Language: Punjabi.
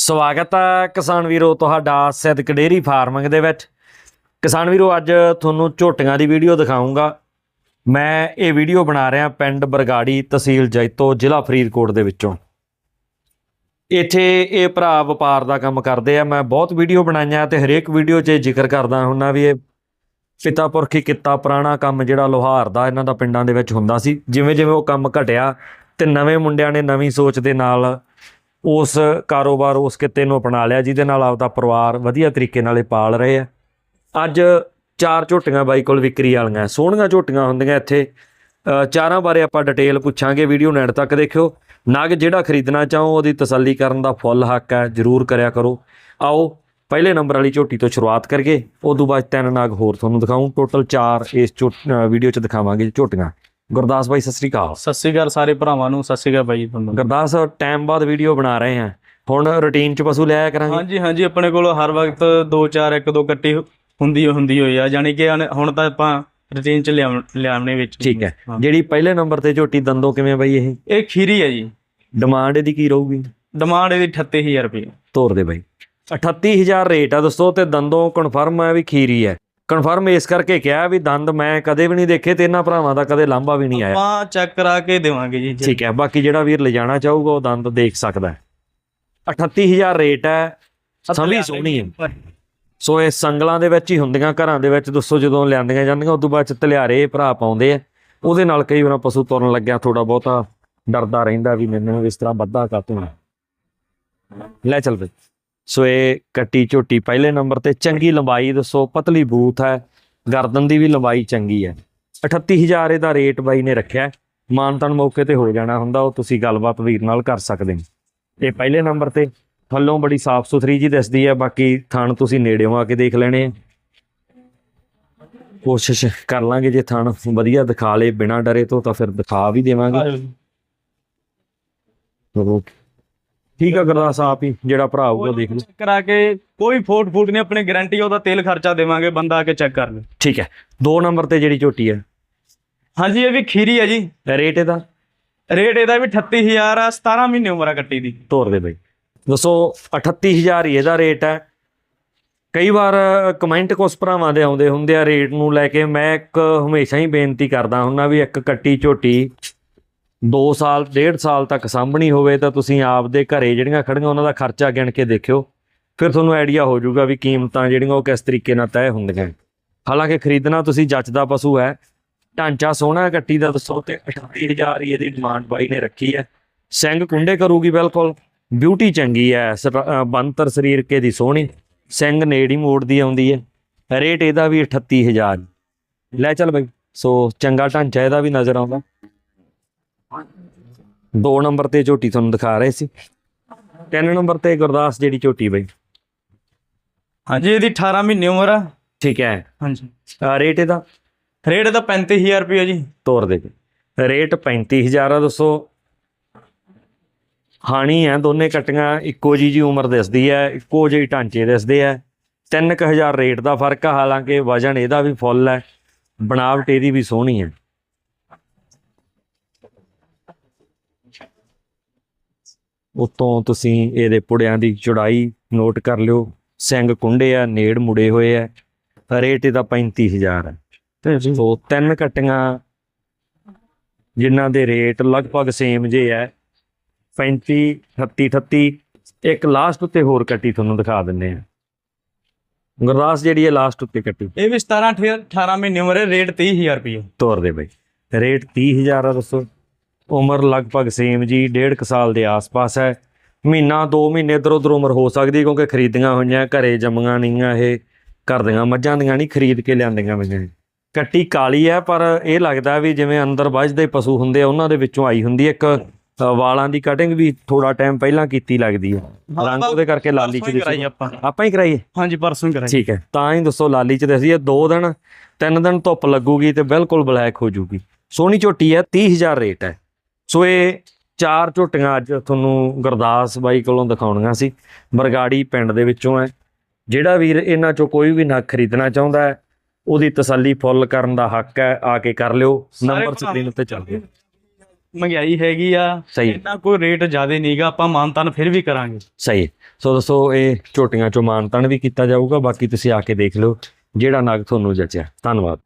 ਸਵਾਗਤ ਹੈ ਕਿਸਾਨ ਵੀਰੋ, ਤੁਹਾਡਾ ਸਿੱਧਕ ਡੇਰੀ ਫਾਰਮਿੰਗ ਦੇ ਵਿੱਚ। ਕਿਸਾਨ ਵੀਰੋ, ਅੱਜ ਤੁਹਾਨੂੰ ਝੋਟੀਆਂ ਦੀ ਵੀਡੀਓ ਦਿਖਾਉਂਗਾ ਮੈਂ ਇਹ ਵੀਡੀਓ ਬਣਾ ਰਿਹਾ ਪਿੰਡ ਬਰਗਾੜੀ ਤਹਿਸੀਲ ਜੈਤੋ, ਜ਼ਿਲ੍ਹਾ ਫਰੀਦਕੋਟ ਦੇ ਵਿੱਚੋਂ। ਇੱਥੇ ਇਹ ਭਰਾ ਵਪਾਰ ਦਾ ਕੰਮ ਕਰਦੇ ਆ। ਮੈਂ ਬਹੁਤ ਵੀਡੀਓ ਬਣਾਈਆਂ ਤੇ ਹਰੇਕ ਵੀਡੀਓ 'ਚ ਇਹ ਜ਼ਿਕਰ ਕਰਦਾ ਹੁੰਨਾ ਵੀ ਇਹ ਪਿਤਾ ਪੁਰਖੀ ਕਿੱਤਾ ਪੁਰਾਣਾ ਕੰਮ ਜਿਹੜਾ ਲੋਹਾਰ ਦਾ ਇਹਨਾਂ ਦਾ ਪਿੰਡਾਂ ਦੇ ਵਿੱਚ ਹੁੰਦਾ ਸੀ। ਜਿਵੇਂ ਜਿਵੇਂ ਉਹ ਕੰਮ ਘਟਿਆ ਤੇ ਨਵੇਂ ਮੁੰਡਿਆਂ ਨੇ ਨਵੀਂ ਸੋਚ ਦੇ ਨਾਲ ਉਸ ਕਾਰੋਬਾਰ ਉਸ ਕਿੱਤੇ ਨੂੰ ਅਪਣਾ ਲਿਆ, ਜਿਹਦੇ ਨਾਲ ਆਪਦਾ ਪਰਿਵਾਰ ਵਧੀਆ ਤਰੀਕੇ ਨਾਲ ਇਹ ਪਾਲ ਰਹੇ ਆ। ਅੱਜ ਚਾਰ ਝੋਟੀਆਂ ਬਾਈ ਕੋਲ ਵਿਕਰੀ ਵਾਲੀਆਂ, ਸੋਹਣੀਆਂ ਝੋਟੀਆਂ ਹੁੰਦੀਆਂ ਇੱਥੇ। ਚਾਰਾਂ ਬਾਰੇ ਆਪਾਂ ਡਿਟੇਲ ਪੁੱਛਾਂਗੇ, ਵੀਡੀਓ ਨੈਟ ਤੱਕ ਦੇਖਿਓ। ਨਗ ਜਿਹੜਾ ਖਰੀਦਣਾ ਚਾਹੋ, ਉਹਦੀ ਤਸੱਲੀ ਕਰਨ ਦਾ ਫੁੱਲ ਹੱਕ ਹੈ, ਜਰੂਰ ਕਰਿਆ ਕਰੋ। ਆਓ, ਪਹਿਲੇ ਨੰਬਰ ਵਾਲੀ ਝੋਟੀ ਤੋਂ ਸ਼ੁਰੂਆਤ ਕਰੀਏ ਉਸ ਤੋਂ ਬਾਅਦ ਤਿੰਨ ਨਗ ਹੋਰ ਤੁਹਾਨੂੰ ਦਿਖਾਉਂ ਟੋਟਲ 4 ਇਸ ਵੀਡੀਓ 'ਚ ਦਿਖਾਵਾਂਗੇ ਝੋਟੀਆਂ। ਗੁਰਦਾਸ ਬਾਈ ਸਤਿ ਸ੍ਰੀ ਅਕਾਲ। ਸਤਿ ਸ਼੍ਰੀ ਅਕਾਲ ਸਾਰੇ ਭਰਾਵਾਂ ਨੂੰ ਸਤਿ ਸ਼੍ਰੀ ਅਕਾਲ ਬਾਈ ਤੁਹਾਨੂੰ। ਗੁਰਦਾਸ ਟਾਈਮ ਬਾਅਦ ਵੀਡੀਓ ਬਣਾ ਰਹੇ ਹਾਂ। ਹੁਣ ਰੁਟੀਨ 'ਚ ਪਸ਼ੂ ਲਿਆਇਆ ਕਰਾਂਗੇ। ਹਾਂਜੀ ਹਾਂਜੀ ਆਪਣੇ ਕੋਲ ਹਰ ਵਕਤ 2 4 1 2 ਕੱਟੀ ਹੁੰਦੀ ਹੁੰਦੀ ਹੋਈ ਆ। ਯਾਨੀ ਕਿ ਹੁਣ- ਤਾਂ ਆਪਾਂ ਰੁਟੀਨ ਚ ਲਿਆਉਣ ਵਿੱਚ ਠੀਕ ਹੈ। ਹਾਂ। ਜਿਹੜੀ ਪਹਿਲੇ ਨੰਬਰ ਤੇ ਝੋਟੀ ਦੰਦੋਂ ਕਿਵੇਂ ਬਾਈ ਇਹ? ਇਹ ਖੀਰੀ ਹੈ ਜੀ। ਡਿਮਾਂਡ ਇਹਦੀ ਕੀ ਰਹੂਗੀ? ਡਿਮਾਂਡ ਇਹਦੀ 38000 ਰੁਪਏ। ਤੋਰ ਦੇ ਬਾਈ। 38000 ਰੇਟ ਆ ਦੋਸਤੋ ਤੇ ਦੰਦੋਂ ਕਨਫਰਮ ਹੈ ਵੀ ਖੀਰੀ ਹੈ। ਕਨਫਰਮ ਇਸ ਕਰਕੇ ਕਿਹਾ ਵੀ ਦੰਦ ਮੈਂ ਕਦੇ ਵੀ ਨਹੀਂ ਦੇਖੇ ਤੇ ਇਹਨਾਂ ਭਰਾਵਾਂ ਦਾ ਕਦੇ ਲਾਂਭਾ ਵੀ ਨਹੀਂ ਆਇਆ। ਆਪਾਂ ਚੈੱਕ ਕਰਾ ਕੇ ਦੇਵਾਂਗੇ ਜੀ ਠੀਕ ਹੈ ਬਾਕੀ ਜਿਹੜਾ ਵੀਰ ਲਿਜਾਣਾ ਚਾਹੂਗਾ ਉਹ ਦੰਦ ਦੇਖ ਸਕਦਾ ਹੈ। 38000 ਰੇਟ ਹੈ ਸਮੀ ਸੋਹਣੀ ਹੈ। ਸੋ ਇਹ ਸੰਗਲਾਂ ਦੇ ਵਿੱਚ ਹੀ ਹੁੰਦੀਆਂ ਘਰਾਂ ਦੇ ਵਿੱਚ ਦੋਸਤੋ ਜਦੋਂ ਲਿਆਂਦੀਆਂ ਜਾਂਦੀਆਂ ਉਦੋਂ ਬਾਅਦ ਚ ਤਲਿਆਰੇ ਭਰਾ ਪਾਉਂਦੇ ਆ। ਉਹਦੇ ਨਾਲ ਕਈ ਵਾਰ ਪਸ਼ੂ ਤੁਰਨ ਲੱਗਿਆ ਥੋੜਾ ਬਹੁਤਾ ਡਰਦਾ ਰਹਿੰਦਾ ਵੀ ਮੈਨੂੰ ਇਸ ਤਰ੍ਹਾਂ ਵੱਧਾ ਕਾਤੋਂ। ਲੈ ਚੱਲ ਬਈ। ਸੋ ਇਹ ਕੱਟੀ ਝੋਟੀ ਪਹਿਲੇ ਨੰਬਰ ਤੇ ਚੰਗੀ ਲੰਬਾਈ ਦੱਸੋ ਪਤਲੀ ਬੂਥ ਹੈ ਗਰਦਨ ਦੀ ਵੀ ਲੰਬਾਈ ਚੰਗੀ ਹੈ। 38000 ਇਹਦਾ ਰੇਟ ਬਾਈ ਨੇ ਰੱਖਿਆ। ਮਾਨਤਨ ਮੌਕੇ ਤੇ ਹੋ ਜਾਣਾ ਹੁੰਦਾ ਉਹ ਤੁਸੀਂ ਗੱਲਬਾਤ ਵੀਰ ਨਾਲ ਕਰ ਸਕਦੇ ਹੋ। ਇਹ ਪਹਿਲੇ ਨੰਬਰ ਤੇ ਥੱਲੋਂ ਬੜੀ ਸਾਫ਼ ਸੁਥਰੀ ਜੀ ਦਿਸਦੀ ਹੈ ਬਾਕੀ ਥਣ ਤੁਸੀਂ ਨੇੜਿਓਂ ਆ ਕੇ ਦੇਖ ਲੈਣੇ ਕੋਸ਼ਿਸ਼ ਕਰ ਲਾਂਗੇ ਜੇ ਥਣ ਵਧੀਆ ਦਿਖਾ ਲੇ ਬਿਨਾਂ ਡਰੇ ਤੋਂ ਤਾਂ ਫਿਰ ਦਿਖਾ ਵੀ ਦੇਵਾਂਗੇ। ਚਲੋ। ਠੀਕ ਆ ਗੁਰਦਾਸ ਆਪ ਹੀ ਜਿਹੜਾ ਭਰਾ ਆਊਗਾ ਦੇਖ ਲਓ। ਚੈੱਕ ਕਰਾ ਕੇ ਕੋਈ ਫੋਟ ਫੂਟ ਨਹੀਂ ਆਪਣੀ ਗਾਰੰਟੀ ਉਹਦਾ ਤੇਲ ਖਰਚਾ ਦੇਵਾਂਗੇ ਬੰਦਾ ਆ ਕੇ ਚੈੱਕ ਕਰ ਲੈ ਠੀਕ ਹੈ ਦੋ ਨੰਬਰ ਤੇ ਜਿਹੜੀ ਝੋਟੀ ਹੈ ਹਾਂਜੀ ਇਹ ਵੀ ਖੀਰੀ ਹੈ ਜੀ। ਰੇਟ ਇਹਦਾ? ਰੇਟ ਇਹਦਾ ਵੀ 38000 ਆ 17 ਮਹੀਨੇ ਉਮਰ ਆ ਕੱਟੀ ਦੀ। ਤੋਰ ਦੇ ਬਈ। ਦੱਸੋ 38000 ਹੀ ਇਹਦਾ ਰੇਟ ਹੈ। ਕਈ ਵਾਰ ਕਮੈਂਟ ਕੁਛ ਭਰਾਵਾਂ ਦੇ ਆਉਂਦੇ ਹੁੰਦੇ ਆ ਰੇਟ ਨੂੰ ਲੈ ਕੇ ਮੈਂ ਇੱਕ ਹਮੇਸ਼ਾ ਹੀ ਬੇਨਤੀ ਕਰਦਾ ਹੁੰਨਾ ਵੀ ਇੱਕ ਕੱਟੀ ਝੋਟੀ 2 ਸਾਲ 1.5 ਸਾਲ ਤੱਕ ਸਾਂਭਣੀ ਹੋਵੇ ਤਾਂ ਤੁਸੀਂ ਆਪਦੇ ਘਰੇ ਜਿਹੜੀਆਂ ਖੜੀਆਂ ਉਹਨਾਂ ਦਾ ਖਰਚਾ ਗਿਣ ਕੇ ਦੇਖਿਓ। ਫਿਰ ਤੁਹਾਨੂੰ ਆਈਡੀਆ ਹੋ ਜਾਊਗਾ ਵੀ ਕੀਮਤਾਂ ਜਿਹੜੀਆਂ ਉਹ ਕਿਸ ਤਰੀਕੇ ਨਾਲ ਤੈਅ ਹੁੰਦੀਆਂ ਹਾਲਾਂਕਿ ਖਰੀਦਣਾ ਤੁਸੀਂ ਜੱਚਦਾ ਪਸ਼ੂ ਹੈ। ਢਾਂਚਾ ਸੋਹਣਾ ਹੈ ਕੱਟੀ ਦਾ ਦੱਸੋ ਤੇ 38000 ਹੀ ਇਹਦੀ ਡਿਮਾਂਡ ਬਾਈ ਨੇ ਰੱਖੀ ਹੈ। ਸਿੰਘ ਕੁੰਡੇ ਕਰੂਗੀ ਬਿਲਕੁਲ। ਬਿਊਟੀ ਚੰਗੀ ਹੈ। ਸਰ- ਅ, ਬੰਤਰ ਸਰੀਰ ਕੇ ਦੀ ਸੋਹਣੀ। ਸਿੰਘ ਨੇੜੀ ਮੋੜਦੀ ਆਉਂਦੀ ਹੈ। ਰੇਟ ਇਹਦਾ ਵੀ 38000 ਲੈ ਚੱਲ ਬਈ। ਸੋ ਚੰਗਾ ਢਾਂਚਾ ਇਹਦਾ ਵੀ ਨਜ਼ਰ ਆਉਂਦਾ। ਦੋ ਨੰਬਰ ਤੇ ਝੋਟੀ ਤੁਹਾਨੂੰ ਦਿਖਾ ਰਹੇ ਸੀ। ਤਿੰਨ ਨੰਬਰ ਤੇ ਗੁਰਦਾਸ ਜਿਹੜੀ ਝੋਟੀ ਬਈ। ਹਾਂਜੀ ਇਹਦੀ 18 ਮਹੀਨੇ ਉਮਰ ਆ। ਠੀਕ ਹੈ। ਹਾਂਜੀ। ਰੇਟ ਇਹਦਾ? ਰੇਟ ਇਹਦਾ 35000 ਰੁਪਏ ਜੀ। ਤੋਰ ਦੇ। ਰੇਟ 35000 ਆ ਦੱਸੋ ਹਾਣੀ ਹੈ ਦੋਨੇ ਕਟੀਆਂ ਇੱਕੋ ਜੀ ਜੀ ਉਮਰ ਦਿਸਦੀ ਹੈ ਇੱਕੋ ਜਿਹੀ ਢਾਂਚੇ ਦਿਸਦੇ ਆ 3000 ਰੇਟ ਦਾ ਫ਼ਰਕ ਆ ਹਾਲਾਂਕਿ ਵਜਨ ਇਹਦਾ ਵੀ ਫੁੱਲ ਹੈ ਬਣਾਵਟ ਇਹਦੀ ਵੀ ਸੋਹਣੀ ਹੈ। ਉਤੋਂ ਤੁਸੀਂ ਇਹਦੇ ਪੁੜਿਆਂ ਦੀ ਚੌੜਾਈ ਨੋਟ ਕਰ ਲਿਓ। ਸਿੰਘ ਕੁੰਡੇ ਆ ਨੇੜ ਮੁੜੇ ਹੋਏ ਆ। ਰੇਟ ਇਹਦਾ 35000 ਹੈ ਤੇ ਸੋ ਤਿੰਨ ਕਟੀਆਂ ਜਿਨ੍ਹਾਂ ਦੇ ਰੇਟ ਲਗਭਗ ਸੇਮ ਜੇ ਹੈ 35 38 38 ਇੱਕ ਲਾਸਟ ਉੱਤੇ ਹੋਰ ਕੱਟੀ ਤੁਹਾਨੂੰ ਦਿਖਾ ਦਿੰਨੇ ਆ। ਗੁਰਦਾਸ ਜਿਹੜੀ ਹੈ ਲਾਸਟ ਉੱਤੇ ਕੱਟੀ। ਇਹ ਵੀ 17 18 18 ਮਹੀਨੇ ਉਮਰ ਹੈ ਰੇਟ 30000 ਰੁਪਏ ਤੋਰ ਦੇ ਬਈ। ਰੇਟ 30000 ਆ ਦੱਸੋ ਉਮਰ ਲਗਭਗ ਸੇਮ ਜੀ ਡੇਢ ਕੁ ਸਾਲ ਦੇ ਆਸ-ਪਾਸ ਹੈ। ਮਹੀਨਾ 2 ਮਹੀਨੇ ਇਧਰ ਉਧਰ ਉਮਰ ਹੋ ਸਕਦੀ ਕਿਉਂਕਿ ਖਰੀਦੀਆਂ ਹੋਈਆਂ ਘਰੇ ਜੰਮੀਆਂ ਨਹੀਂ ਆ ਇਹ ਘਰ ਦੀਆਂ ਮੱਝਾਂ ਦੀਆਂ ਨਹੀਂ ਖਰੀਦ ਕੇ ਲਿਆਂਦੀਆਂ ਹੋਈਆਂ। ਕੱਟੀ ਕਾਲੀ ਹੈ ਪਰ ਇਹ ਲੱਗਦਾ ਵੀ ਜਿਵੇਂ ਅੰਦਰ ਵੱਜਦੇ ਪਸ਼ੂ ਹੁੰਦੇ ਆ ਉਹਨਾਂ ਦੇ ਵਿੱਚੋਂ ਆਈ ਹੁੰਦੀ ਇੱਕ ਵਾਲਾਂ ਦੀ ਕਟਿੰਗ ਵੀ ਥੋੜਾ ਟਾਈਮ ਪਹਿਲਾਂ ਕੀਤੀ ਲੱਗਦੀ ਹੈ। ਰੰਗ ਉਹਦੇ ਕਰਕੇ ਲਾਲੀ ਚ ਦਿਸੂ ਆਪਾਂ। ਆਪਾਂ ਹੀ ਕਰਾਈਏ? ਹਾਂਜੀ ਪਰਸੋਂ ਹੀ ਕਰਾਈ। ਠੀਕ ਹੈ ਤਾਂ ਹੀ ਦੱਸੋ ਲਾਲੀ ਚ ਦੱਸਦੀ ਹੈ ਦੋ ਦਿਨ ਤਿੰਨ ਦਿਨ ਧੁੱਪ ਲੱਗੂਗੀ ਤੇ ਬਿਲਕੁਲ ਬਲੈਕ ਹੋ ਜੂਗੀ। ਸੋਹਣੀ ਝੋਟੀ ਹੈ 30000 ਰੇਟ ਹੈ। ਸੋ ਇਹ ਚਾਰ ਝੋਟੀਆਂ ਅੱਜ ਤੁਹਾਨੂੰ ਗੁਰਦਾਸ ਬਾਈ ਕੋਲੋਂ ਦਿਖਾਉਣੀਆਂ ਸੀ। ਬਰਗਾੜੀ ਪਿੰਡ ਦੇ ਵਿੱਚੋਂ ਹੈ। ਜਿਹੜਾ ਵੀਰ ਇਹਨਾਂ ਚੋਂ ਕੋਈ ਵੀ ਨਗ ਖਰੀਦਣਾ ਚਾਹੁੰਦਾ ਹੈ ਉਹਦੀ ਤਸੱਲੀ ਫੁੱਲ ਕਰਨ ਦਾ ਹੱਕ ਹੈ ਆ ਕੇ ਕਰ ਲਿਓ। ਨੰਬਰ ਸਕਰੀਨ ਉੱਤੇ ਚੱਲ ਰਿਹਾ। ਮਹਿੰਗਾਈ ਹੈਗੀ ਆ ਸਹੀ ਇਹਨਾਂ ਕੋਈ ਰੇਟ ਜ਼ਿਆਦਾ ਨਹੀਂਗਾ ਆਪਾਂ ਮਾਨਤਾਨ ਫਿਰ ਵੀ ਕਰਾਂਗੇ। ਸਹੀ ਸੋ ਦੋਸਤੋ ਇਹ ਝੋਟੀਆਂ ਚੋਂ ਮਾਨਤਨ ਵੀ ਕੀਤਾ ਜਾਊਗਾ ਬਾਕੀ ਤੁਸੀਂ ਆ ਕੇ ਦੇਖ ਲਓ ਜਿਹੜਾ ਨਗ ਤੁਹਾਨੂੰ ਜਚਿਆ। ਧੰਨਵਾਦ।